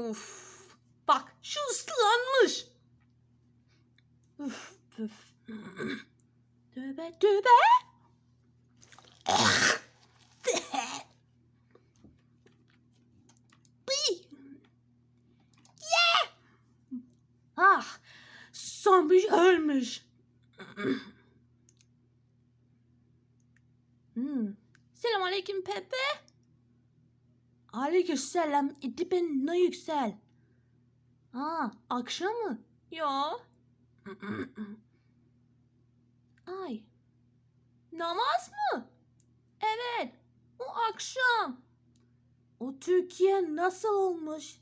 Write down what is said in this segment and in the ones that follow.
Uf. Bak şu ıslanmış. Uf, üf. Tövbe tövbe. Ah, zombi ölmüş. hmm. Selam aleyküm Pepe. Aleyküm selam. İdi ben ne yüksel. Ha, akşam mı? Yo. Ay. Namaz mı? Evet. O akşam. O Türkiye nasıl olmuş?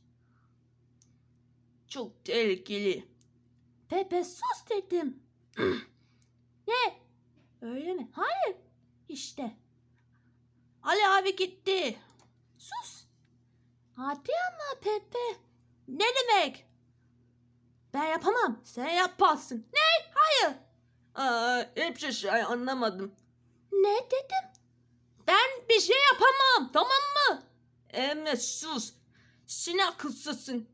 Çok tehlikeli. Pepe sus dedim. ne? Öyle mi? Hayır. İşte. Ali abi gitti. Sus. Hadi ama Pepe. Ne demek? Ben yapamam. Sen yaparsın. Ne? Hayır. Aa, hiçbir şey anlamadım. Ne dedim? Ben bir şey yapamam. Tamam mı? Emre sus. Sen akılsızsın.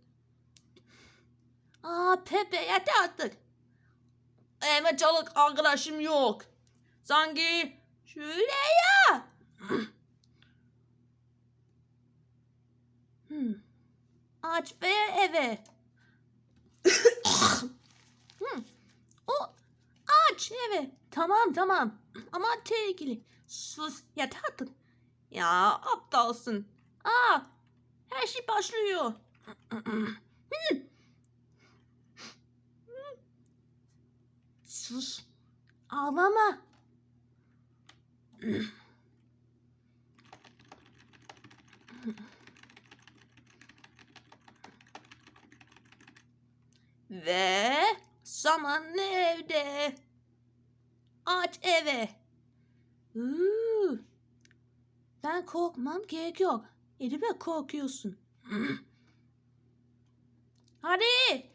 Aa Pepe yeter artık. Emre çalık arkadaşım yok. Sanki şöyle ya. hmm. Aç ve eve. hmm. O aç eve. Tamam tamam. Ama tehlikeli. Sus yeter artık. Ya aptalsın. Aa, her şey başlıyor. Sus. Ağlama. Ve samanlı evde. Aç eve. Uuu. Ben korkmam gerek yok. Elime korkuyorsun. Hadi